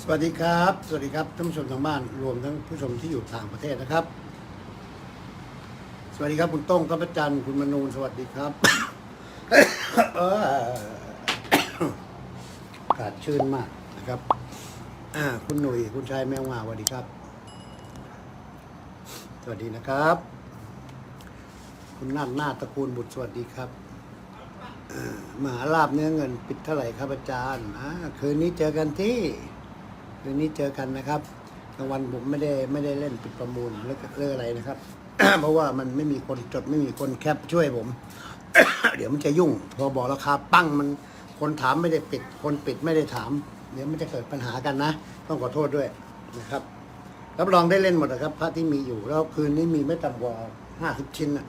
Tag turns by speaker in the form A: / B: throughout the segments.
A: สวัสดีครับ สวัสดีครับท่านผู้ชมทางบ้านรวมทั้งผู้ชมที่อยู่ต่างประเทศนะครับ สวัสดีครับคุณต้งครับอาจารย์คุณมนูนสวัสดีครับอากาศชื่นมากนะครับอ่าคุณหนุ่ยคุณชายแมวงาสวัสดีครับ สวัสดีนะครับ คุณนันหน้าตระกูลบุตรสวัสดีครับมหาลาบเนื้อเงินปิดเท่าไหร่ครับอาจารย์อ่าคืนนี้เจอกันที่ คืนนี้เจอกันนะครับกลางวันผมไม่ได้ไม่ได้เล่นปิดประมูลเรื่องอะไรนะครับ เพราะว่ามันไม่มีคนจดไม่มีคนแคปช่วยผม เดี๋ยวมันจะยุ่ง พอบอกราคาปั้งมันคนถามไม่ได้ปิด คนปิดไม่ได้ถาม เดี๋ยวมันจะเกิดปัญหากันนะ ต้องขอโทษด้วยนะครับรับรองได้เล่นหมดนะครับพระที่มีอยู่แล้วคืนนี้มีไม่ต่ำกว่าห้าสิบชิ้นนะ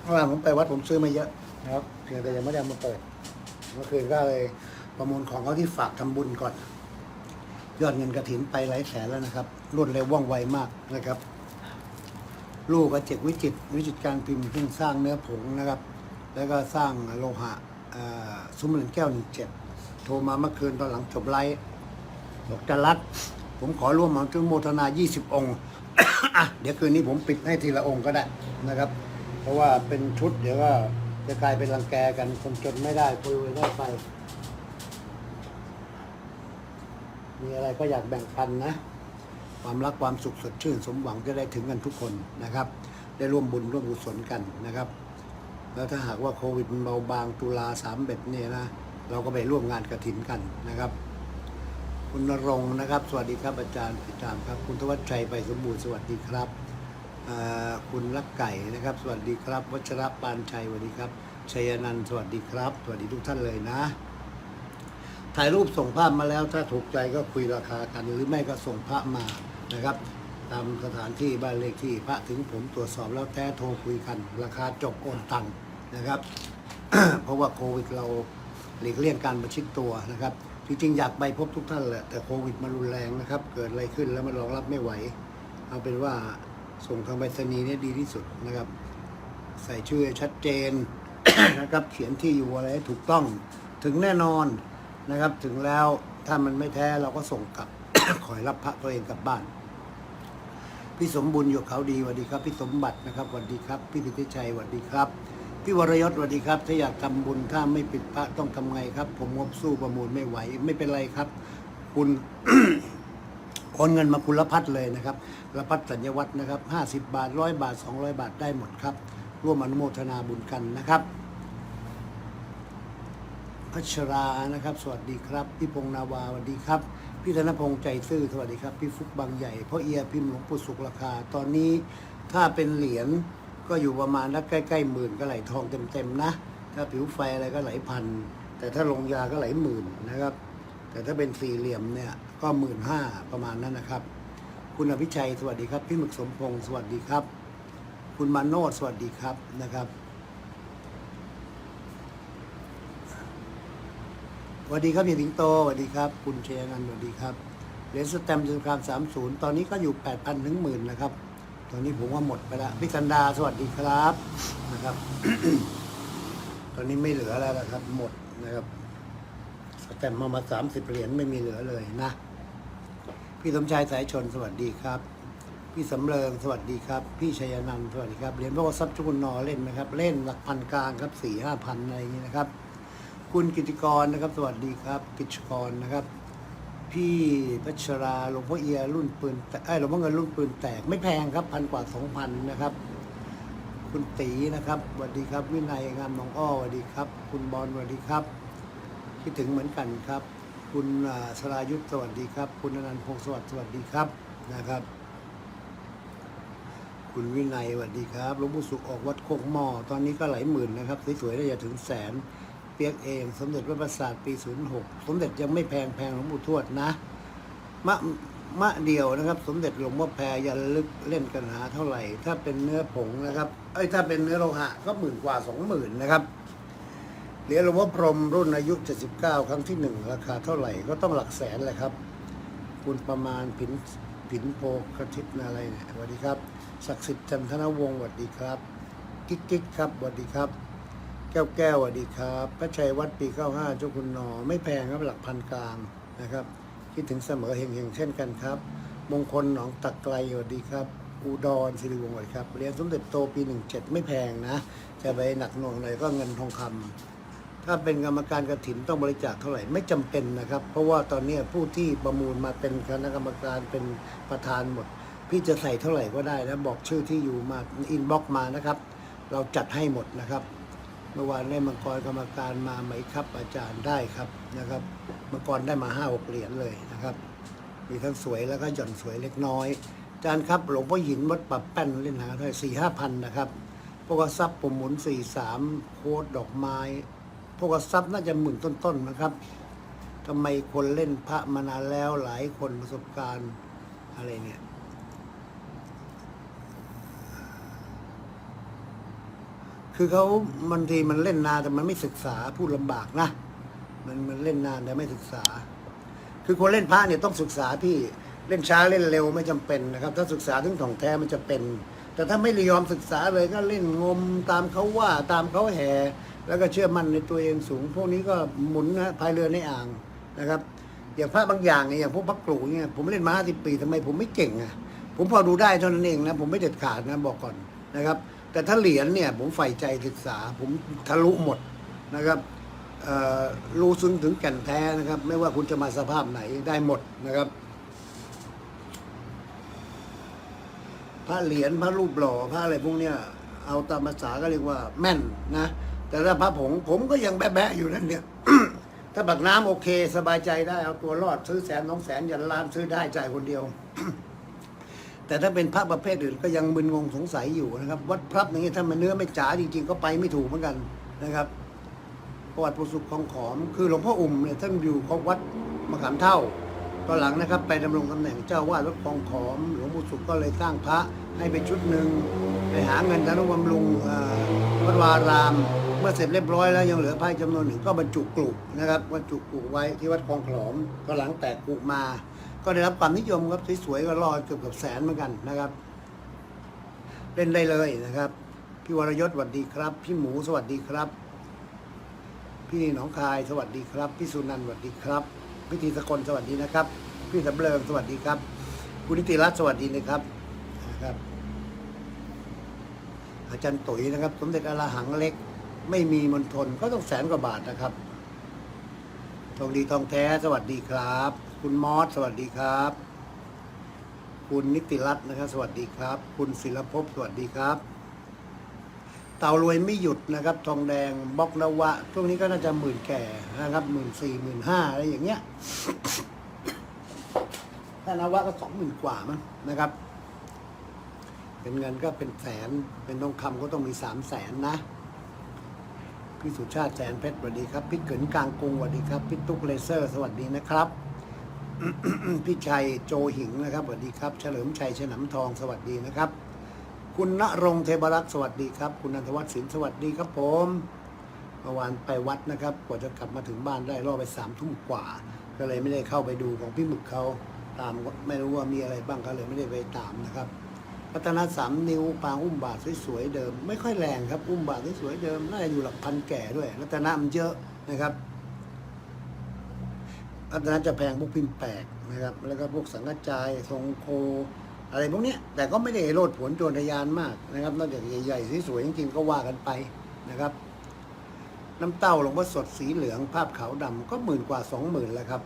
A: เพราะว่าผมไปวัดผมซื้อมาเยอะนะครับเพียงแต่ยังไม่ได้มาเปิดเมื่อคืนก็เลยประมูลของเขาที่ฝากทำบุญก่อน ยอดเงินกระถินไปหลายแสนแล้วนะครับ รวดเร็วว่องไวมากนะครับ ลูกกระเจกวิจิตวิจิตการพิมพ์เพิ่งสร้างเนื้อผงนะครับ แล้วก็สร้างโลหะซุ้มเหรียญแก้วหนึ่งเจ็ดโทรมาเมื่อคืนตอนหลังจบไลฟ์บอกจะรัดผมขอร่วมมาจุโมทนา 20 องค์อะเดี๋ยวคืนนี้ผมปิดให้ทีละองค์ก็ได้นะครับ เพราะว่าเป็นชุดเดี๋ยวก็จะกลายเป็นรังแกกันคนจนไม่ได้คนรวยได้ไป มีอะไรก็อยากแบ่งปันนะ ความรักความสุขสดชื่น สมหวังจะได้ถึงกันทุกคนนะครับ ได้ร่วมบุญร่วมกุศลกันนะครับ แล้วถ้าหากว่าโควิดมันเบาบางตุลาสามเบ็ดเนี่ยนะ เราก็ไปร่วมงานกระถินกันนะครับ คุณณรงค์นะครับ สวัสดีครับอาจารย์ติดตามครับ คุณทวัชชัยไปสมบูรณ์สวัสดีครับคุณลักไก่นะครับ สวัสดีครับ วัชรปานชัยสวัสดีครับชัยนันท์สวัสดีครับ สวัสดีทุกท่านเลยนะ ถ่ายรูปส่งภาพมาแล้ว ถ้าถูกใจก็คุยราคากัน หรือไม่ก็ส่งพระมานะครับ ตามสถานที่บ้านเลขที่พระถึงผมตรวจสอบแล้วแท้โทรคุยกัน ราคาจบโอนตังค์นะครับ เพราะว่าโควิดเราหลีกเลี่ยงการประชิดตัวนะครับจริงๆอยากไปพบทุกท่านแหละแต่โควิดมันรุนแรงนะครับ เกิดอะไรขึ้นแล้วมันรองรับไม่ไหว เอาเป็นว่าส่งทางไปรษณีย์เนี่ยดีที่สุดนะครับ ใส่ชื่อชัดเจนนะครับ เขียนที่อยู่อะไรให้ถูกต้องถึงแน่นอน นะครับ ถึงแล้วถ้ามันไม่แท้เราก็ส่งกลับ ขอให้รับพระตัวเองกลับบ้าน พี่สมบุญอยู่เขาดีสวัสดีครับ พี่สมบัตินะครับสวัสดีครับ พี่พิทิชัยสวัสดีครับ พี่วรยศสวัสดีครับ ถ้าอยากทำบุญถ้าไม่ปิดพระต้องทำไงครับ ผมงบสู้ประมูลไม่ไหว ไม่เป็นไรครับ คุณโอนเงินมาคุณละพัดเลยนะครับละพัดสัญญวัตรนะครับห้าสิบาทร้อยบาทสองร้อยบาทได้หมดครับ ร่วมอนุโมทนาบุญกันนะครับ พัชรานะครับ สวัสดีครับ พี่พงนาวาสวัสดีครับ พี่ธนพงษ์ใจซื่อสวัสดีครับ พี่ฟุกบางใหญ่พ่อเอียพิมพ์หลวงปู่สุขราคา ตอนนี้ถ้าเป็นเหรียญก็อยู่ประมาณนักใกล้ๆหมื่นก็ไหลทองเต็มๆนะ ถ้าผิวไฟอะไรก็ไหลพัน แต่ถ้าลงยาก็ไหลหมื่นนะครับ แต่ถ้าเป็นสี่เหลี่ยมเนี่ยก็หมื่นห้าประมาณนั้นนะครับ คุณอภิชัยสวัสดีครับ พี่หมึกสมพงศ์สวัสดีครับ คุณมาโนดสวัสดีครับนะครับ สวัสดีครับพี่สิงโตสวัสดีครับ คุณเชยนันสวัสดีครับเหรียญสแตมป์สงคราม30ตอนนี้ก็อยู่8,000ถึงหมื่นนะครับ ตอนนี้ผมว่าหมดไปแล้วพี่กันดาสวัสดีครับนะครับ ตอนนี้ไม่เหลือแล้วนะครับ หมดนะครับ สแตมป์มามา30เหรียญไม่มีเหลือเลยนะ พี่สมชายสายชนสวัสดีครับ พี่สำเริงสวัสดีครับ พี่ชัยนันสวัสดีครับเหรียญพระวทรัพย์จุกุลนอเล่นไหมครับ เล่นหลักพันกลางครับสี่ห้าพันอะไรอย่างนี้นะครับ คุณกิติกรนะครับ สวัสดีครับ กิจกรนะครับ พี่พัชราหลวงพ่อเอียรุ่นปืนแตกเอ้หลวงพ่อเงินรุ่นปืนแตกไม่แพงครับพันกว่าสองพันนะครับ คุณตีนะครับสวัสดีครับ วินัยงามหนองอ้อสวัสดีครับ คุณบอลสวัสดีครับ คิดถึงเหมือนกันครับ คุณสรายุทธสวัสดีครับ คุณอนันต์พงศ์สวัสดิ์สวัสดีครับนะครับคุณวินัยสวัสดีครับหลวงปู่สุขออกวัดโคกหม้อตอนนี้ก็หลายหมื่นนะครับ สวยๆได้จะถึงแสน เปียกเอง สมเด็จพระประสาทปี 06 สมเด็จยังไม่แพงแพงหลวงปู่ทวดนะ มะมะเดียวนะครับ สมเด็จหลวงพ่อแพรยันลึกเล่นกันหาเท่าไหร่ ถ้าเป็นเนื้อผงนะครับเอ้ยถ้าเป็นเนื้อโลหะก็หมื่นกว่าสองหมื่นนะครับเหรียญหลวงพ่อพรมรุ่นอายุ 79 ครั้งที่หนึ่งราคาเท่าไหร่ก็ต้องหลักแสนเลยครับ คุณประมาณผินผินโพกระทิบอะไรเนี่ยสวัสดีครับศักดิ์สิทธิ์จันทนวงศ์สวัสดีครับ กิ๊กกิ๊กครับสวัสดีครับ แก้วแก้วสวัสดีครับพระชัยวัดปี 95 เจ้าคุณนอ ไม่แพงครับหลักพันกลางนะครับ คิดถึงเสมอเฮงๆเช่นกันครับ มงคลหนองตะไกลสวัสดีครับ อุดรสิริวงศ์สวัสดีครับเรียนสมเด็จโตปีหนึ่งเจ็ดไม่แพงนะ จะไปหนักหน่วงหน่อยก็เงินทองคำถ้าเป็นกรรมการกระถินต้องบริจาคเท่าไหร่ไม่จำเป็นนะครับ เพราะว่าตอนนี้ผู้ที่ประมูลมาเป็นคณะกรรมการเป็นประธานหมด พี่จะใส่เท่าไหร่ก็ได้นะบอกชื่อที่อยู่มาอินบ็อกมานะครับ เราจัดให้หมดนะครับ เมื่อวานได้มังกรกรรมการมาไหมครับ อาจารย์ได้ครับนะครับมังกรได้มาห้าหกเหรียญเลยนะครับ มีทั้งสวยแล้วก็หย่อนสวยเล็กน้อยอาจารย์ครับหลวงพ่อหินวัดปับแป้นเล่นหาไหร่สี่ห้าพันนะครับพวกทรัพย์ปุ่มหมุนสี่สามโค้ดดอกไม้พวกทรัพย์น่าจะหมื่นต้นๆนะครับทำไมคนเล่นพระมานานแล้วหลายคนประสบการณ์อะไรเนี่ย คือเขาบางทีมันเล่นนานแต่มันไม่ศึกษาพูดลำบากนะมันมันเล่นนานแต่ไม่ศึกษา คือคนเล่นพระเนี่ยต้องศึกษาพี่เล่นช้าเล่นเร็วไม่จำเป็นนะครับ ถ้าศึกษาถึงถ่องแท้มันจะเป็น แต่ถ้าไม่ยอมศึกษาเลยก็เล่นงมตามเขาว่าตามเขาแห่แล้วก็เชื่อมั่นในตัวเองสูง พวกนี้ก็หมุนนะพายเรือในอ่างนะครับอย่างพระบางอย่างเนี่ยอย่างพวกพระกรูเนี่ยผมเล่นมาห้าสิบปีทำไมผมไม่เก่งอะผมพอดูได้เท่านั้นเองนะผมไม่เด็ดขาดนะบอกก่อนนะครับ แต่ถ้าเหรียญเนี่ยผมใฝ่ใจศึกษา ผมทะลุหมดนะครับรู้ซึ้งถึงแก่นแท้นะครับ ไม่ว่าคุณจะมาสภาพไหนได้หมดนะครับพระเหรียญพระรูปหล่อพระอะไรพวกเนี้ยเอาตามภาษาก็เรียกว่าแม่นนะ แต่ถ้าพระผงผมก็ยังแบะๆอยู่นั่นเนี่ยถ้าบักน้ำโอเค สบายใจได้เอาตัวรอด ซื้อแสนน้องแสนยันล้านซื้อได้จ่ายคนเดียว แต่ถ้าเป็นพระประเภทอื่นก็ยังมึนงงสงสัยอยู่นะครับ วัดพระอย่างนี้ถ้ามันเนื้อไม่จ๋าจริงๆ ก็ไปไม่ถูกเหมือนกันนะครับ ประวัติปุสุขของขอม คือหลวงพ่ออุ่มเนี่ยท่านอยู่ของวัดมะขามเท่าตอนหลังนะครับไปดำรงตำแหน่งเจ้าวาดวัดคลองขอม หลวงปู่สุขก็เลยสร้างพระให้ไปชุดหนึ่งไปหาเงินทนุบำรุงอ่อวัดวาราม เมื่อเสร็จเรียบร้อยแล้วยังเหลือพระจำนวนหนึ่งก็บรรจุกลุ่นะครับบรรจุกลุ่ไว้ที่วัดคลองขอมก็หลังแตกกลุ่มา ก็ได้รับความนิยมครับสวยๆก็รอเกือบกับแสนเหมือนกันนะครับ เล่นได้เลยนะครับ พี่วรยศสวัสดีครับ พี่หมูสวัสดีครับ พี่หนองคายสวัสดีครับ พี่สุนันท์สวัสดีครับ พี่ธีสกลสวัสดีนะครับ พี่สำเริงสวัสดีครับคุณนิติรัตน์สวัสดีนะครับนะครับ อาจารย์ตุ๋ยนะครับ สมเด็จอรหังเล็ก ไม่มีมณฑลก็ต้องแสนกว่าบาทนะครับทองดีทองแท้สวัสดีครับ คุณมอสสวัสดีครับ คุณนิติรัตน์นะครับสวัสดีครับ คุณศิลภพสวัสดีครับ เต่ารวยไม่หยุดนะครับ ทองแดงบล็อกนวะช่วงนี้ก็น่าจะหมื่นแก่นะครับหมื่นสี่หมื่นห้าอะไรอย่างเงี้ยถ้านวะก็สองหมื่นกว่ามั้งนะครับ เป็นเงินก็เป็นแสนเป็นทองคำก็ต้องมีสามแสนนะพี่สุชาติแสนเพชรสวัสดีครับ พี่เกินกลางกรุงสวัสดีครับ พี่ตุ๊กเลเซอร์ สวัสดีนะครับ พี่ชัยโจหิงนะครับสวัสดีครับ เฉลิมชัยฉนำทองสวัสดีนะครับ คุณณรงเทบรักษ์สวัสดีครับ คุณนันทวัฒน์ศิลสวัสดีครับผมเมื่อวานไปวัดนะครับ กว่าจะกลับมาถึงบ้านได้รอไปสามทุ่มกว่า ก็เลยไม่ได้เข้าไปดูของพี่หมึกเขาตามไม่รู้ว่ามีอะไรบ้างก็เลยไม่ได้ไปตามนะครับ พัฒนาสามนิ้วปางอุ้มบาทสวยๆเดิม ไม่ค่อยแรงครับ อุ้มบาทสวยๆเดิมน่าจะอยู่หลักพันแก่ด้วยรัตนะมันเยอะนะครับ รัตนะจะแพงพวกพิมพ์แปลกนะครับ แล้วก็พวกสังกัจจายทรงโค อะไรพวกนี้แต่ก็ไม่ได้โลดผลโจรทะยานมากนะครับ นอกจากใหญ่ๆสวยๆจริงๆก็ว่ากันไปนะครับ น้ำเต้าหลวงพ่อสดสีเหลืองภาพขาวดำก็หมื่นกว่าสองหมื่นแล้วครับ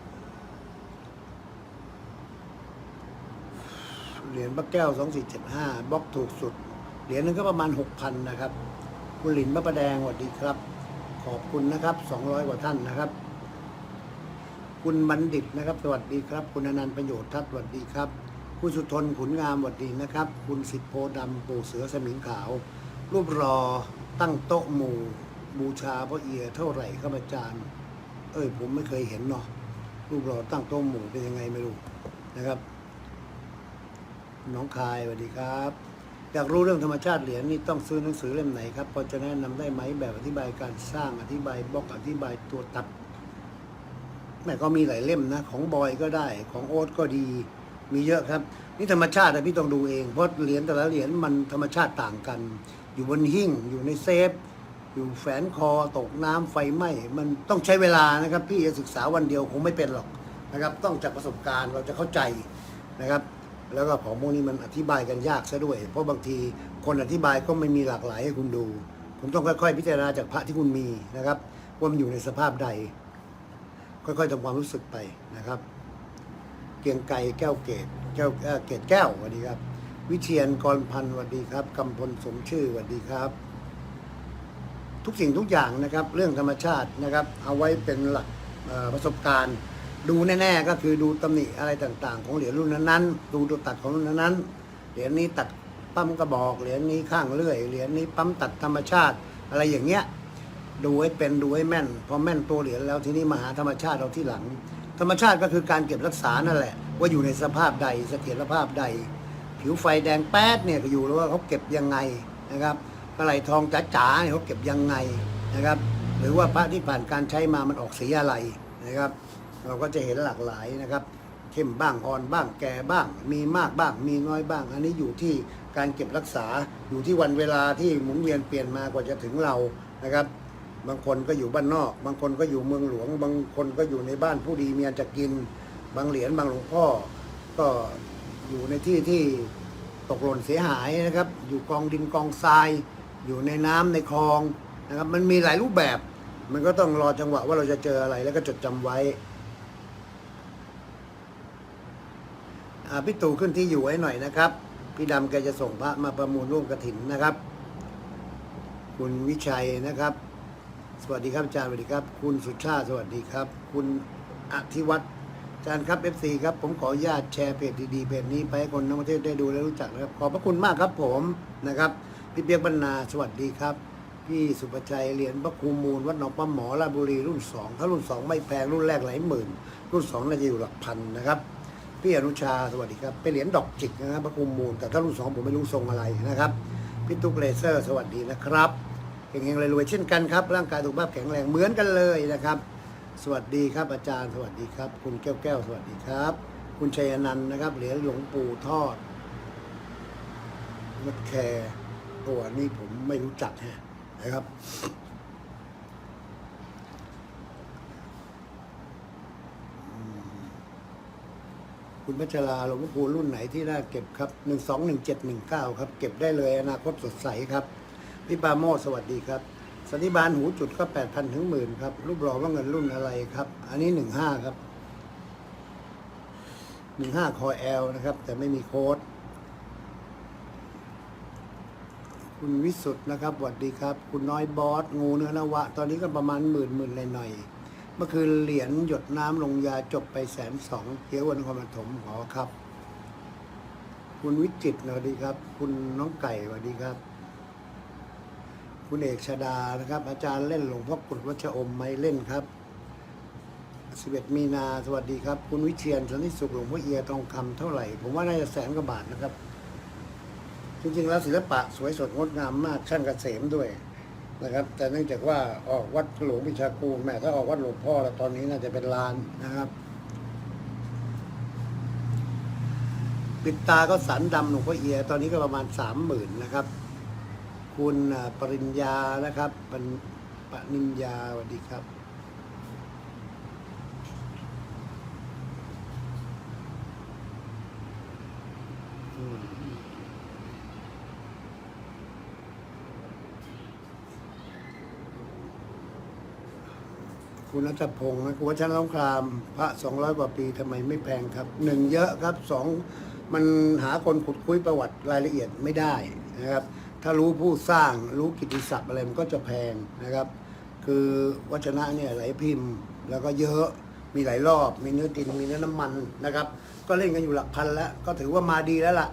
A: เหรียญพระแก้วสองสี่เจ็ดห้าบล็อกถูกสุด เหรียญหนึงก็ประมาณหกพันนะครับ คุณหลินพระประแดงสวัสดีครับ ขอบคุณนะครับสองร้อยกว่าท่านนะครับ คุณบัณฑิตนะครับ สวัสดีครับ คุณอนันต์ประโยชน์ทัศสวัสดีครับ คุณสุทนขุนงามสวัสดีนะครับ คุณสิทธิโพดำปู่เสือสมิงขาว รูปรอตั้งโต๊ะหมู่บูชาพระเอียเท่าไหร่ครับอาจารย์เอ้ย ผมไม่เคยเห็นเนาะรูปรอตั้งโต๊ะหมู่เป็นยังไงไม่รู้นะครับน้องคายสวัสดีครับอยากรู้เรื่องธรรมชาติเหรียญนี่ต้องซื้อหนังสือเล่มไหนครับพอจะแนะนำได้ไหมแบบอธิบายการสร้างอธิบายบล็อกอธิบายตัวตัด แม่ก็มีหลายเล่มนะ ของบอยก็ได้ของโอ๊ตก็ดี มีเยอะครับ นี่ธรรมชาติพี่ต้องดูเอง เพราะเหรียญแต่ละเหรียญมันธรรมชาติต่างกัน อยู่บนหิ้งอยู่ในเซฟ อยู่แฝนคอตกน้ำไฟไหม้มันต้องใช้เวลานะครับ พี่จะศึกษาวันเดียวคงไม่เป็นหรอกนะครับ ต้องจากประสบการณ์เราจะเข้าใจนะครับ แล้วก็ของพวกนี้มันอธิบายกันยากซะด้วย เพราะบางทีคนอธิบายก็ไม่มีหลากหลายให้คุณดู คุณต้องค่อยๆ พิจารณาจากพระที่คุณมีนะครับว่ามันอยู่ในสภาพใด ค่อยๆทำความรู้สึกไปนะครับ เกียงไกรแก้วเกตแก้วเกตแก้วสวัสดีครับ วิเชียนกรพันธ์สวัสดีครับกำพลสมชื่อสวัสดีครับ ทุกสิ่งทุกอย่างนะครับ เรื่องธรรมชาตินะครับ เอาไว้เป็นหลักประสบการณ์ ดูแน่ๆ ก็คือดูตำหนิอะไรต่างๆ ของเหรียญรุ่นนั้นๆ ดูตัวตัดของรุ่นนั้นๆเหรียญนี้ตัดปั๊มกระบอกเหรียญนี้ข้างเลื่อยเหรียญนี้ปั๊มตัดธรรมชาติ อะไรอย่างเงี้ย ดูให้เป็นดูให้แม่น พอแม่นตัวเหรียญแล้วทีนี้มาหาธรรมชาติเราที่หลัง ธรรมชาติก็คือการเก็บรักษานั่นแหละ ว่าอยู่ในสภาพใดเสถียรภาพใด ผิวไฟแดงแป๊ดเนี่ยก็อยู่แล้วว่าเขาเก็บยังไงนะครับกระไหลทองจ๋าๆเนี่ยเขาเก็บยังไงนะครับ หรือว่าพระที่ผ่านการใช้มามันออกสีอะไรนะครับ เราก็จะเห็นหลากหลายนะครับเข้มบ้างอ่อนบ้างแก่บ้าง มีมากบ้าง มีน้อยบ้าง อันนี้อยู่ที่การเก็บรักษาอยู่ที่วันเวลาที่หมุนเวียนเปลี่ยนมากว่าจะถึงเรานะครับ บางคนก็อยู่บ้านนอก บางคนก็อยู่เมืองหลวง บางคนก็อยู่ในบ้านผู้ดีเมีอันจะกิน บางเหรียญบางหลวงพ่อ ก็อยู่ในที่ที่ตกหล่นเสียหายนะครับ อยู่กองดินกองทราย อยู่ในน้ำในคลองนะครับ มันมีหลายรูปแบบ มันก็ต้องรอจังหวะว่าเราจะเจออะไรแล้วก็จดจำไว้อาพี่ตู่ขึ้นที่อยู่ไว้หน่อยนะครับ พี่ดำแกจะส่งพระมาประมูลร่วมกระถินนะครับ คุณวิชัยนะครับ สวัสดีครับอาจารย์สวัสดีครับ คุณสุชาติสวัสดีครับ คุณอธิวัตรอาจารย์ครับ FC ครับผมขออนุญาตแชร์เพจดีๆเพจนี้ไปให้คนทั้งประเทศได้ดูและรู้จักนะครับ ขอบพระคุณมากครับผมนะครับพี่เปียกบรรณาสวัสดีครับ พี่สุภชัยเหรียญพระครูมูลวัดหนองป้าหมอราชบุรีรุ่นสองถ้ารุ่นสองไม่แพงรุ่นแรกหลายหมื่น รุ่นสองน่าจะอยู่หลักพันนะครับพี่อนุชาสวัสดีครับเป็นเหรียญดอกจิกนะครับพระครูมูลแต่ถ้ารุ่นสองผมไม่รู้ทรงอะไรนะครับพี่ตุ๊กเลเซอร์ สวัสดีนะครับ เฮงๆรวยๆเช่นกันครับร่างกายสุขภาพแข็งแรงเหมือนกันเลยนะครับ สวัสดีครับอาจารย์สวัสดีครับ คุณแก้วแก้วสวัสดีครับ คุณชัยนันต์นะครับเหรียญหลวงปู่ทอดมัดแคร์ตัวนี้ผมไม่รู้จักฮะนะครับคุณพัชราหลวงพ่อคูรุ่นไหนที่น่าเก็บครับหนึ่งสองหนึ่งเจ็ดหนึ่งเก้าครับ เก็บได้เลยอนาคตสดใสครับ พี่ปาโมสวัสดีครับ สันนิบาลหูจุดก็แปดพันถึงหมื่นครับ รูปหล่อว่าเงินรุ่นอะไรครับ อันนี้หนึ่งห้าครับหนึ่งห้าคอแอลนะครับ แต่ไม่มีโค้ด คุณวิสุทธ์นะครับสวัสดีครับ คุณน้อยบอส งูเนื้อนวะ ตอนนี้ก็ประมาณหมื่นหมื่นหน่อยเมื่อคืนเหรียญหยดน้ำลงยาจบไปแสนสองเขียววันครปฐมขอครับ คุณวิจิตรสวัสดีครับ คุณน้องไก่สวัสดีครับ คุณเอกชดานะครับ อาจารย์เล่นหลวงพ่อกุฎวัชอมไหมเล่นครับสิบเอ็ดมีนาสวัสดีครับ คุณวิเชียนสันติสุขหลวงพ่อเอียทองคำเท่าไหร่ ผมว่าน่าจะแสนกว่าบาทนะครับ จริงๆแล้วศิลปะสวยสดงดงามมากช่างเกษมด้วยนะครับ แต่เนื่องจากว่าออกวัดหลวงพิชาคูลแม่ถ้าออกวัดหลวงพ่อแล้วตอนนี้น่าจะเป็นล้านนะครับ ปิดตาก็สันดำหลวงพ่อเอีย ตอนนี้ก็ประมาณสามหมื่นนะครับ คุณปริญญานะครับปปนิญญาสวัสดีครับ คุณนัทพงศ์นะคุณวัชรสงคราม พระสองร้อยกว่าปีทำไมไม่แพงครับหนึ่งเยอะครับสองมันหาคนขุดคุยประวัติรายละเอียดไม่ได้นะครับ ถ้ารู้ผู้สร้างรู้กิตติศัพท์อะไรมันก็จะแพงนะครับ คือวัชนะเนี่ยหลายพิมพ์ แล้วก็เยอะมีหลายรอบ มีเนื้อดินมีเนื้อน้ำมันนะครับ ก็เล่นกันอยู่หลักพันแล้ว ก็ถือว่ามาดีแล้วล่ะ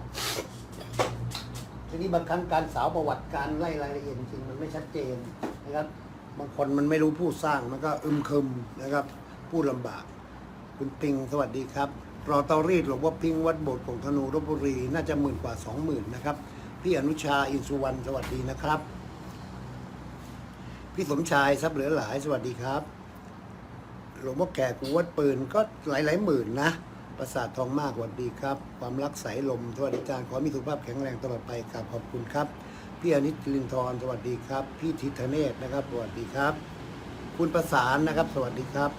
A: ทีนี้บางครั้งการสาวประวัติการไล่รายละเอียดจริงมันไม่ชัดเจนนะครับ บางคนมันไม่รู้ผู้สร้างมันก็อึมครึมนะครับพูดลำบาก คุณปิงสวัสดีครับรอเตารีดหลวงพ่อพิงวัดโบสถ์ของธนูรบุรี น่าจะหมื่นกว่าสองหมื่นนะครับ พี่อนุชาอินสุวรรณสวัสดีนะครับ พี่สมชายทรัพย์เหลือหลายสวัสดีครับหลวงพ่อแก่กูวัดปืนก็หลายหลายหมื่นนะประสาททองมากสวัสดีครับ ความรักใสลมสวัสดีอาจารย์ขอมีสุขภาพแข็งแรงตลอดไปครับขอบคุณครับ พี่อนิจลินทร์สวัสดีครับ พี่ทิธเนศนะครับ สวัสดีครับ คุณประสานนะครับ สวัสดีครับ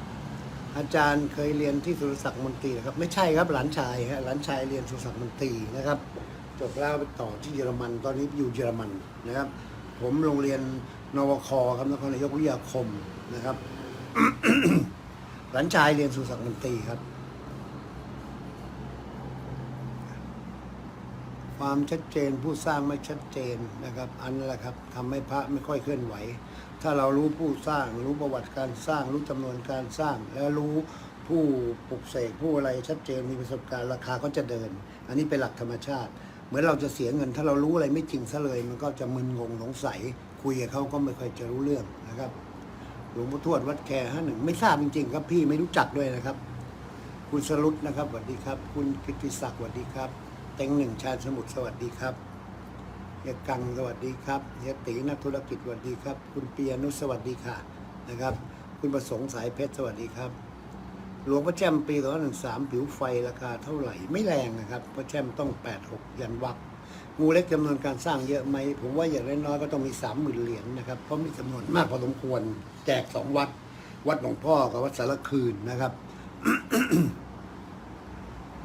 A: อาจารย์เคยเรียนที่สุรศักดิ์มนตรีนะครับ ไม่ใช่ครับหลานชายฮะหลานชายเรียนสุรศักดิ์มนตรีนะครับ จบแล้วไปต่อที่เยอรมัน ตอนนี้อยู่เยอรมันนะครับ ผมโรงเรียนนวคครับนครนายกวิทยาคมนะครับ หลานชายเรียนสุรศักดิ์มนตรีครับ ความชัดเจนผู้สร้างไม่ชัดเจนนะครับ อันนั้นแหละครับทำให้พระไม่ค่อยเคลื่อนไหว ถ้าเรารู้ผู้สร้าง รู้ประวัติการสร้าง รู้จำนวนการสร้าง แล้วรู้ผู้ปลุกเสกผู้อะไรชัดเจนมีประสบการณ์ราคาก็จะเดิน อันนี้เป็นหลักธรรมชาติ เหมือนเราจะเสียเงิน ถ้าเรารู้อะไรไม่จริงซะเลย มันก็จะมึนงงสงสัย คุยกับเขาก็ไม่ค่อยจะรู้เรื่องนะครับหลวงพ่อทวดวัดแคห้าหนึ่งไม่ทราบจริงๆครับพี่ไม่รู้จักด้วยนะครับ คุณสรุตนะครับสวัสดีครับ คุณกิติศักดิ์สวัสดีครับ เต็งหนึ่งชาญสมุทรสวัสดีครับเฮียกังสวัสดีครับเฮียตีนักธุรกิจสวัสดีครับ คุณเปียนุสวัสดีค่ะนะครับ คุณประสงค์สายเพชรสวัสดีครับ หลวงพ่อแช่มปี2513 ผิวไฟราคาเท่าไหร่ไม่แรงนะครับพราะแช่มต้อง 86 ยันวักงูเล็กจำนวนการสร้างเยอะไหมผมว่าอย่างน้อยๆก็ต้องมี 30,000 เหรียญนะครับเพราะมีจำนวนมากพอสมควร แจกสองวัด วัดหลวงพ่อกับวัดสารคืนนะครับ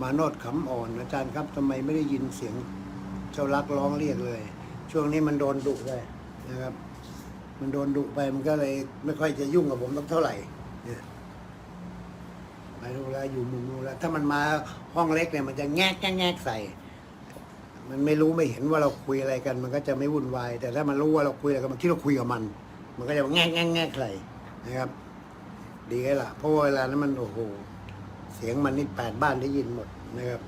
A: มาโนดขำอ่อนอาจารย์ครับทำไมไม่ได้ยินเสียงเจ้ารักร้องเรียกเลย ช่วงนี้มันโดนดุเลยนะครับ มันโดนดุไปมันก็เลยไม่ค่อยจะยุ่งกับผมสักเท่าไหร่ ไปดูแลอยู่มุมนู้นแล้วถ้ามันมาห้องเล็กเนี่ยมันจะแงกแงกแงกใส่ มันไม่รู้ไม่เห็นว่าเราคุยอะไรกัน มันก็จะไม่วุ่นวายแต่ถ้ามันรู้ว่าเราคุยอะไรกันมันคิดว่าคุยกับมัน มันก็จะแงกแงกแงกใส่นะครับ ดีไงล่ะเพราะเวลานั้นมันโอ้โหเสียงมันนี่แปดบ้านได้ยินหมดนะครับ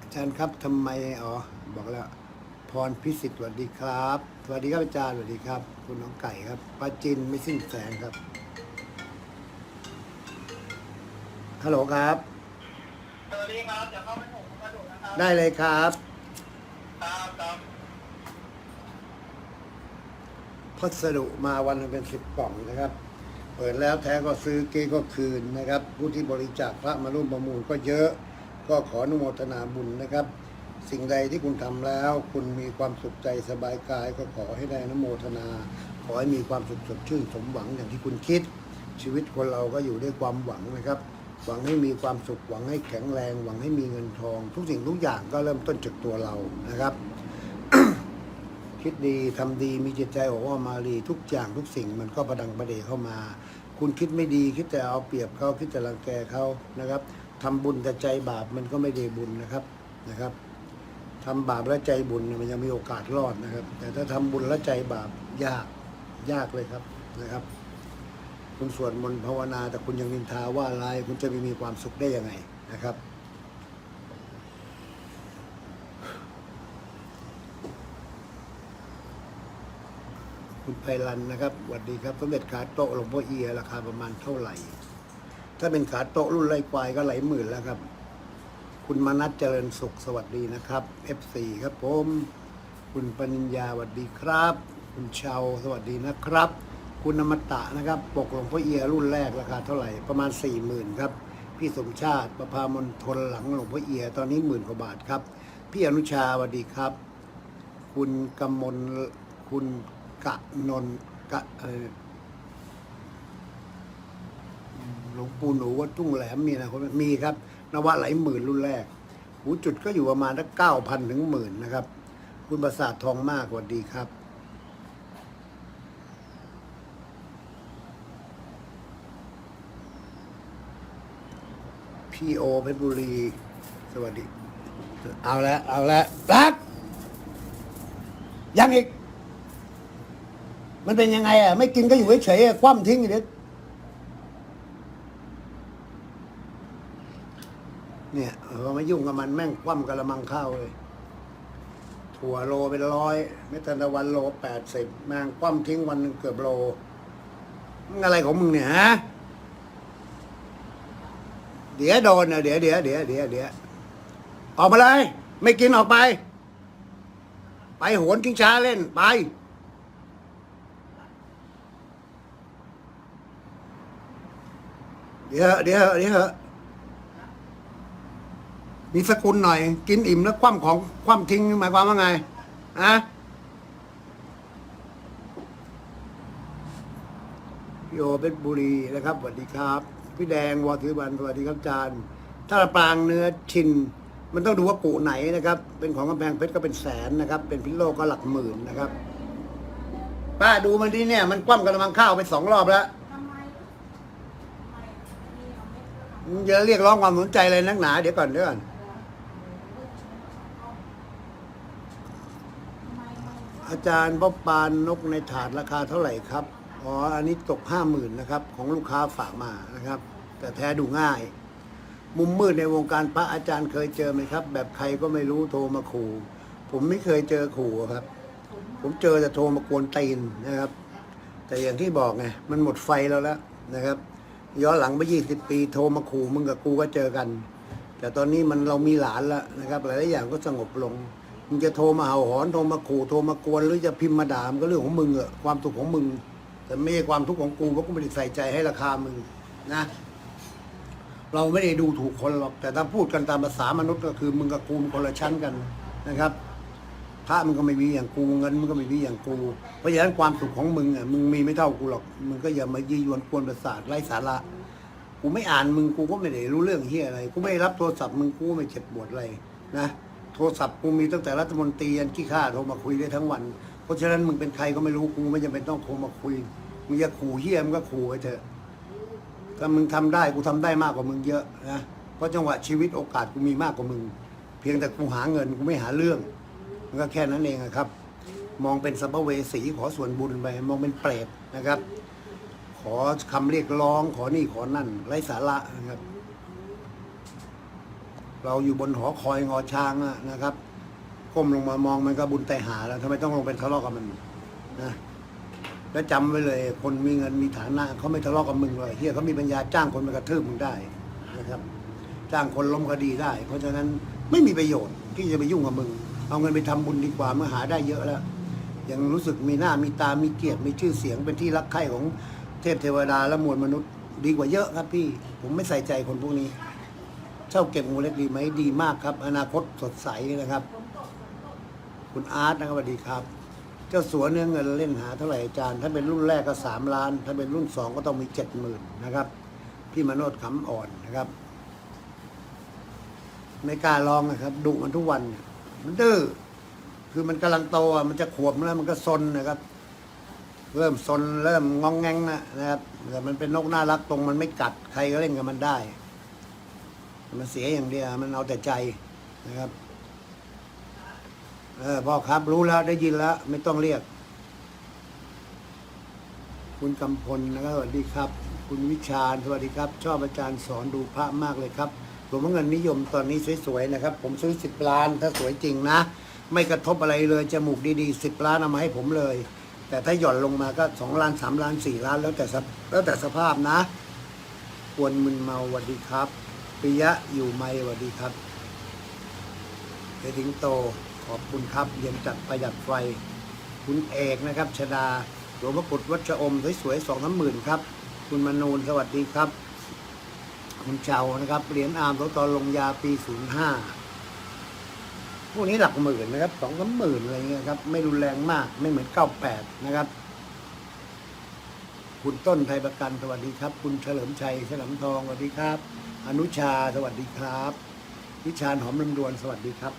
A: อาจารย์ครับทำไมอ๋อบอกแล้วพรพิสิทธิ์สวัสดีครับ สวัสดีครับอาจารย์สวัสดีครับ คุณน้องไก่ครับปาจินไม่สิ้นแสงครับ ฮัลโหลครับ
B: สวัสดีครับ เดี๋ยวเข้าไปผมกระดูกนะครับ
A: ได้เลยครับ
B: ครับครับ
A: พัสดุมาวันหนึ่งเป็นสิบกล่องนะครับ เปิดแล้วแท้ก็ซื้อเก้ก็คืนนะครับ ผู้ที่บริจาคพระมาร่วมประมูลก็เยอะ ก็ขออนุโมทนาบุญนะครับ สิ่งใดที่คุณทำแล้ว คุณมีความสุขใจสบายกายก็ขอให้ได้อนุโมทนา ขอให้มีความสุขสดชื่นสมหวังอย่างที่คุณคิด ชีวิตคนเราก็อยู่ด้วยความหวังนะครับ หวังให้มีความสุข หวังให้แข็งแรง หวังให้มีเงินทอง ทุกสิ่งทุกอย่างก็เริ่มต้นจากตัวเรานะครับ คิดดีทำดีมีจิตใจบอกว่ามารีทุกอย่างทุกสิ่งมันก็ประดังประเดเข้ามา คุณคิดไม่ดีคิดแต่เอาเปรียบเขาคิดแต่รังแกเขานะครับทำบุญแต่ใจบาปมันก็ไม่ได้บุญนะครับนะครับทำบาปและใจบุญมันยังมีโอกาสรอดนะครับ แต่ถ้าทำบุญและใจบาปยากยากเลยครับนะครับ คุณสวดมนต์ภาวนา แต่คุณยังนินทาว่าร้ายคุณจะไม่มีความสุขได้ยังไงนะครับ คุณไพรันนะครับสวัสดีครับสมเด็จขาโต๊ะหลวงพ่อเอียราคาประมาณเท่าไหร่ ถ้าเป็นขาโต๊ะรุ่นไร่ควายก็หลายหมื่นแล้วครับ คุณมนัสเจริญสุขสวัสดีนะครับ F4 ครับผม คุณปนิญญาสวัสดีครับ คุณชาวสวัสดีนะครับ คุณนมตะนะครับปกหลวงพ่อเอียรุ่นแรกราคาเท่าไหร่ประมาณ4ี่หมื่นครับพี่สมชาติประพามณฑลหลังหลวงพ่อเอียตอนนี้หมื่นกว่าบาทครับ พี่อนุชาสวัสดีครับ คุณกำมลคุณกะนนกะเออหลวงปู่หนูวัดทุ่งแหลมมีนะคนมีครับ นวะไหลหมื่นรุ่นแรกหูจุดก็อยู่ประมาณสักเก้าพันถึงหมื่นนะครับ คุณประสาททองมากสวัสดีครับ พี่โอเพชรบุรี สวัสดี เอาละเอาละรักยังอีก มันเป็นยังไงอะ ไม่กินก็อยู่เฉยๆคว่ำทิ้งอยู่เด็ดเนี่ยเออมายุ่งกับมันแม่งคว่ำกระมังข้าวเลย ถั่วโลเป็นร้อยเมทันตะวันโลแปดสิบแม่งคว่ำทิ้งวันนึงเกือบโลมึงอะไรของมึงเนี่ยฮะ เดี๋ยวโดนนะเดี๋ยวเดี๋ยวเดี๋ยวเดี๋ยวเดี๋ยวออกมาเลย ไม่กินออกไป ไปโหนทิ้งช้าเล่นไป เดี๋ยวเดี๋ยวเดี๋ยวมีสกุลหน่อย กินอิ่มแล้วคว่ำของคว่ำทิ้งหมายความว่าไงอะโอเพชรบุรีนะครับสวัสดีครับ พี่แดงวอถือบันสวัสดีครับอาจารย์ถ้าปรางเนื้อชินมันต้องดูว่าปูไหนนะครับ เป็นของกำแพงเพชรก็เป็นแสนนะครับ เป็นพิโลก็หลักหมื่นนะครับ ป้าดูมันที่เนี่ย มันคว่ำกระมังข้าวไปสองรอบแล้ว
C: มทำไมมีเอาไม่เพื่อทำ
A: มึงจะเรียกร้องความสนใจเลยนักหนา เดี๋ยวก่อนเดี๋ยวก่อน
C: ทำไมมัน
A: อาจารย์พ่อปานนกในถาดราคาเท่าไหร่ครับ อ๋ออันนี้ตกห้าหมื่นนะครับ ของลูกค้าฝากมานะครับ แต่แท้ดูง่าย มุมมืดในวงการพระอาจารย์เคยเจอไหมครับ แบบใครก็ไม่รู้โทรมาขู่ ผมไม่เคยเจอขู่ครับ ผมเจอแต่โทรมากวนตีนนะครับ แต่อย่างที่บอกไงมันหมดไฟแล้วแล้วนะครับ ย้อนหลังไปยี่สิบปีโทรมาขู่มึงกับกูก็เจอกัน แต่ตอนนี้มันเรามีหลานแล้วนะครับ หลายๆอย่างก็สงบลงมึงจะโทรมาเห่าหอนโทรมาขู่โทรมากวนหรือจะพิมพ์มาด่ามันก็เรื่องของมึงอะความทุขของมึง แต่ไม่ใช่ความทุกข์ของกูเพราะกูไม่ได้ใส่ใจให้ราคามึงนะ เราไม่ได้ดูถูกคนหรอก แต่ถ้าพูดกันตามภาษามนุษย์ก็คือ มึงกับกูมันคนละชั้นกันนะครับพระมันก็ไม่มีอย่างกูเงินมันก็ไม่มีอย่างกู เพราะฉะนั้นความสุขของมึงอะมึงมีไม่เท่ากูหรอกมึงก็อย่ามายียวนกวนประสาทไร้สาระกูไม่อ่านมึงกูก็ไม่ได้รู้เรื่องเฮียอะไรกูไม่รับโทรศัพท์มึงกูก็ไม่เจ็บปวดอะไรนะโทรศัพท์กูมีตั้งแต่รัฐมนตรียันขี้ข้าโทรมาคุยได้ทั้งวัน เพราะฉะนั้นมึงเป็นใครก็ไม่รู้กูไม่จำเป็นต้องโทรมาคุยมึงจะขู่เฮียมึงก็ขู่ไปเถอะถ้ามึงทำได้กูทำได้มากกว่ามึงเยอะนะเพราะจังหวะชีวิตโอกาสกูมีมากกว่ามึง เพียงแต่กูหาเงินกูไม่หาเรื่องมันก็แค่นั้นเองอะครับ มองเป็นสัมภเวสีขอส่วนบุญไปมองเป็นเปรตนะครับ ขอคำเรียกร้อง ขอนี่ขอนั่นไร้สาระนะครับ เราอยู่บนหอคอยงอช้างนะครับ ก้มลงมามองมันก็บุญแต่หาแล้วทำไมต้องลงเป็นทะเลาะกับมันนะแล้วจำไว้เลย คนมีเงินมีฐานะเขาไม่ทะเลาะกับมึงเลยเฮียเขามีปัญญาจ้างคนมากระทืบมึงได้นะครับ จ้างคนล้มคดีได้ เพราะฉะนั้นไม่มีประโยชน์ที่จะไปยุ่งกับมึง เอาเงินไปทำบุญดีกว่าเมื่อหาได้เยอะแล้ว ยังรู้สึกมีหน้ามีตา มีเกียรติ มีชื่อเสียงเป็นที่รักใคร่ของเทพเทวดาและมวลมนุษย์ดีกว่าเยอะครับพี่ ผมไม่ใส่ใจคนพวกนี้ เช่าเก็บงูเล็กดีไหมดีมากครับ อนาคตสดใสนะครับ คุณอาร์ตนะครับสวัสดีครับ เจ้าสัวเนื้อเงินเล่นหาเท่าไหร่อาจารย์ถ้าเป็นรุ่นแรกก็สามล้าน ถ้าเป็นรุ่นสองก็ต้องมีเจ็ดหมื่นนะครับพี่มโนดขำอ่อนนะครับไม่กล้าลองนะครับดุมันทุกวัน มันดื้อคือมันกำลังโตอะมันจะขวบแล้วมันก็ซนนะครับ เริ่มซนเริ่มงองแงงนะนะครับแต่มันเป็นนกน่ารักตรงมันไม่กัดใครก็เล่นกับมันได้ มันเสียอย่างเดียวมันเอาแต่ใจนะครับ เออพ่อครับรู้แล้วได้ยินแล้ว ไม่ต้องเรียก คุณกำพลนะครับสวัสดีครับ คุณวิชาญสวัสดีครับ ชอบอาจารย์สอนดูพระมากเลยครับหลวงพ่อเงินนิยมตอนนี้สวยๆนะครับ ผมซื้อสิบล้านถ้าสวยจริงนะ ไม่กระทบอะไรเลยจมูกดีๆสิบล้านเอามาให้ผมเลย แต่ถ้าหย่อนลงมาก็สองล้านสามล้านสี่ล้าน แล้วแต่แล้วแต่สภาพนะควรมึนเมาสวัสดีครับปิยะอยู่ไหมสวัสดีครับเดถิงโต ขอบคุณครับเย็นจัดประหยัดไฟ คุณเอกนะครับชดาหลวงพระกุฎวัชอมสวยๆสองสามหมื่นครับ คุณมนูนสวัสดีครับ คุณเชานะครับเหรียญอาร์มตัวตอนลงยาปีศูนย์ห้าพวกนี้หลักหมื่นนะครับสองสามหมื่นอะไรเงี้ยครับ ไม่รุนแรงมากไม่เหมือนเก้าแปดนะครับ คุณต้นไทยประกันสวัสดีครับ คุณเฉลิมชัยเฉลามทองสวัสดีครับ อนุชาสวัสดีครับวิชาหอมลำดวนสวัสดีครับ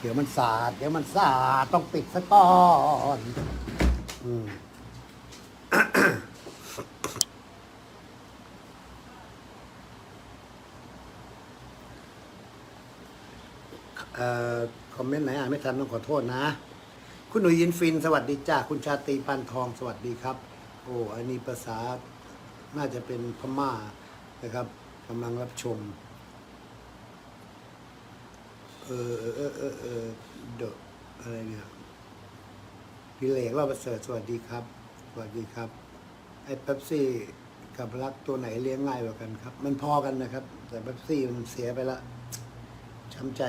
A: เดี๋ยวมันสาด เดี๋ยวมันสาด ต้องปิดซะก่อนอืมเอ่อคอมเมนต์ไหนอ่านไม่ทันต้องขอโทษนะ คุณหนุ่ยยินฟินสวัสดีจ้าคุณชาตรีปันทองสวัสดีครับ โอ้อันนี้ภาษาน่าจะเป็นพม่านะครับกำลังรับชม เออเออเออเออเดอะอะไรเนี่ยพี่เหลกว่าประเสริฐสวัสดีครับ สวัสดีครับ ไอ้เป๊ปซี่กับรักตัวไหนเลี้ยงง่ายกว่ากันครับ มันพอกันนะครับ แต่เป๊ปซี่มันเสียไปละช้ำใจ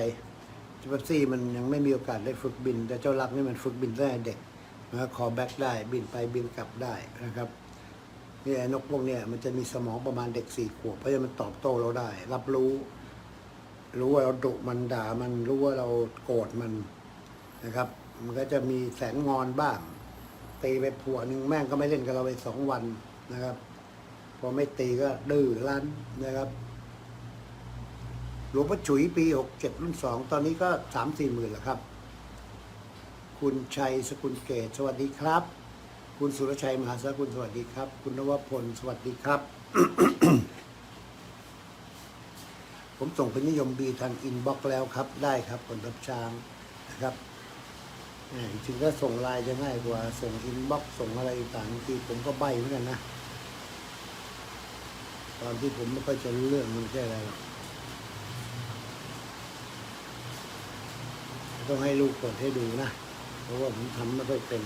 A: เป๊ปซี่มันยังไม่มีโอกาสได้ฝึกบิน แต่เจ้ารักนี่มันฝึกบินตั้เด็กนะครับคอแบ็กได้บินไปบินกลับได้นะครับนี่ไอ้นกพวกเนี้ยมันจะมีสมองประมาณเด็กสี่ขวบเพราะฉะนั้นมันตอบโต้เราได้ รับรู้ รู้ว่าเราดุมันด่ามันรู้ว่าเราโกรธมันนะครับ มันก็จะมีแสงงอนบ้างตีไปผัวหนึ่งแม่งก็ไม่เล่นกับเราไปสองวันนะครับ พอไม่ตีก็ดื้อรั้นนะครับหลวงพ่อฉุยปีหกเจ็ดรุ่นสองตอนนี้ก็สามสี่หมื่นแล้วครับ คุณชัยสกุลเกตสวัสดีครับ คุณสุรชัยมหาสกุลสวัสดีครับ คุณนวพลสวัสดีครับ ผมส่งเป็นนิยมบีทางอินบ็อกซ์แล้วครับ ได้ครับคนรับช้างนะครับจริงก็ส่งไลน์จะง่ายกว่า ส่งอินบ็อกซ์ส่งอะไรต่างๆทีผมก็ใบเหมือนกันนะ ตอนที่ผมไม่ค่อยจะรู้เรื่องมันแค่อะไรหรอกต้องให้ลูกเปิดให้ดูนะ เพราะว่าผมทำไม่ค่อยเป็น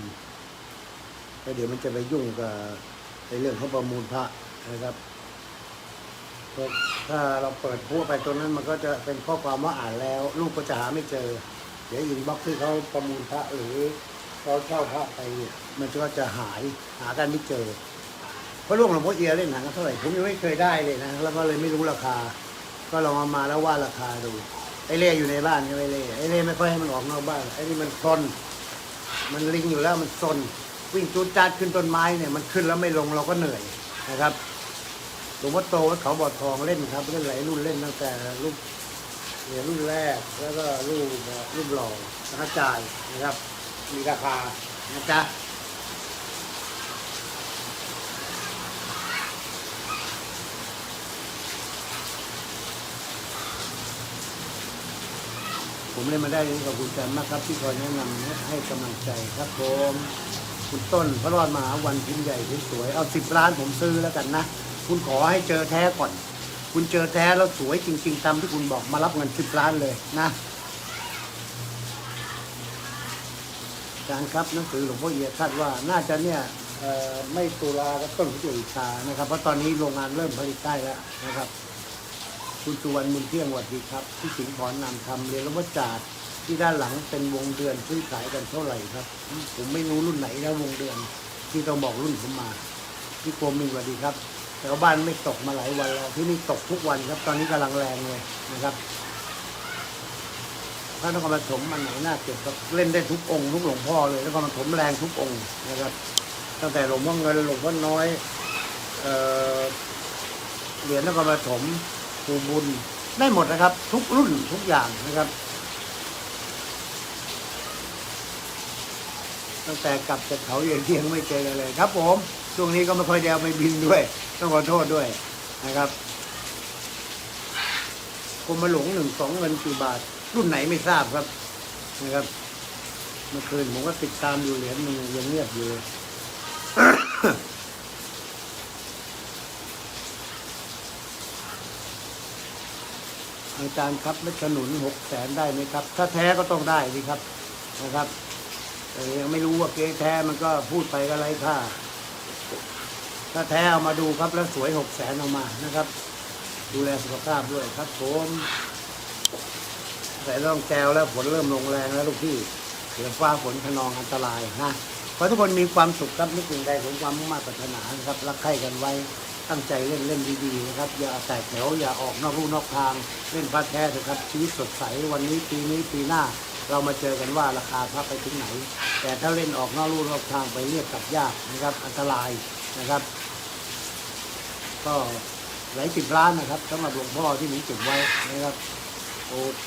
A: แล้วเดี๋ยวมันจะไปยุ่งกับในเรื่องเขาประมูลพระนะครับเพราะ ถ้าเราเปิดพัวไปตัวนั้นมันก็จะเป็นข้อความว่าอ่านแล้ว ลูกก็จะหาไม่เจอ เดี๋ยวอินบ็อกซ์ที่เขาประมูลพระหรือเขาเช่าพระไปเนี่ยมันก็จะหายหากันไม่เจอเพราะลูกหลวงพ่อเอียเล่นหนังเท่าไหร่ผมยังไม่เคยได้เลยนะแล้วก็เลยไม่รู้ราคา ก็ลองเอามาแล้วว่าราคาดูไอ้เล่อยู่ในบ้านใช่ไหมเล่ไอ้เล่ไม่ค่อยให้มันออกนอกบ้านไอ้นี่มันซนมันลิงอยู่แล้วมันซนวิ่งจูดจาดขึ้นต้นไม้เนี่ยมันขึ้นแล้วไม่ลงเราก็เหนื่อยนะครับ หลวงพ่อโตวัดเขาบ่อทองเล่นครับเล่นหลายรุ่นเล่นตั้งแต่รุ่นเนี่ยรุ่นแรกแล้วก็รุ่นรุ่นหล่อแล้วก็จ่ายนะครับ มีราคานะจ๊ะผมเลยมาได้ขอบคุณอาจารย์มากครับที่คอยแนะนำให้กำลังใจครับผมคุณต้นพระรอดมหาวันพิมพ์ใหญ่พิมพ์สวยเอาสิบล้านผมซื้อแล้วกันนะ คุณขอให้เจอแท้ก่อน คุณเจอแท้แล้วสวยจริง ๆ ตามที่คุณบอกมารับเงินสิบล้านเลยนะอาจารย์ครับหนังสือหลวงพ่อเอียคาดว่าน่าจะเนี่ยไม่ตุลาก็ต้นพฤศจิกานะครับ เพราะตอนนี้โรงงานเริ่มผลิตได้แล้วนะครับ คุณสุวรรณมุนเที่ยงวัสดีครับที่สิงห์พรนามทำเรียนรู้ว่าจาดที่ด้านหลังเป็นวงเดือนซื้อขายกันเท่าไหร่ครับ ผมไม่รู้รุ่นไหนนะววงเดือน ที่ต้องบอกรุ่นผมมาพี่โกมินสวัสดีครับ แถวบ้านไม่ตกมาหลายวันแล้วที่นี่ตกทุกวันครับ ตอนนี้กำลังแรงเลยนะครับพระนครปฐมมันไหนน่าเก็บก็เล่นได้ทุกองค์ทุกหลวงพ่อเลยนครปฐมแรงทุกองค์นะครับ ตั้งแต่หลวงพ่อเงินหลวงพ่อน้อยเเหรียญนครปฐมภูบุญได้หมดนะครับ ทุกรุ่นทุกอย่างนะครับ ตั้งแต่กลับจากเขาเยียนเที่ยงไม่เจอกันเลยครับผม ช่วงนี้ก็ไม่ค่อยเดียวไม่บินด้วย ต้องขอโทษด้วยนะครับกรมหลวงหนึ่งสองเงินกี่บาท รุ่นไหนไม่ทราบครับนะครับ เมื่อคืนผมก็ติดตามอยู่เหรียญหนึ่งยังเงียบอยู่เลยอาจารย์ครับไม่ขนุนหกแสนได้ไหมครับ ถ้าแท้ก็ต้องได้สิครับนะครับแต่ยังไม่รู้ว่าเก๊แท้มันก็พูดไปก็ไร้ค่า ถ้าแท้เอามาดูครับแล้วสวยหกแสนออกมานะครับ ดูแลสุขภาพด้วยครับผมแต่ต้องแจวแล้วฝนเริ่มลงแรงแล้วลูกพี่เสียฟ้าฝนขนองอันตรายนะขอทุกคนมีความสุขครับนึกถึงใดผมความมุ่งมั่นปรารถนานครับรักใคร่กันไว้ตั้งใจเล่นเล่นดีๆนะครับ อย่าแตกแถวอย่าออกนอกลู่นอกทางเล่นพระแท้เถอะครับชีวิตสดใสวันนี้ปีนี้ปีหน้าเรามาเจอกันว่าราคาพระไปถึงไหน แต่ถ้าเล่นออกนอกลู่นอกทางไปเรียกกลับยากนะครับอันตรายนะครับ ก็หลายสิบล้านนะครับสำหรับหลวงพ่อที่ผมเก็บไว้นะครับ โอเค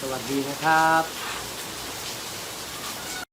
A: สวัสดีนะครับ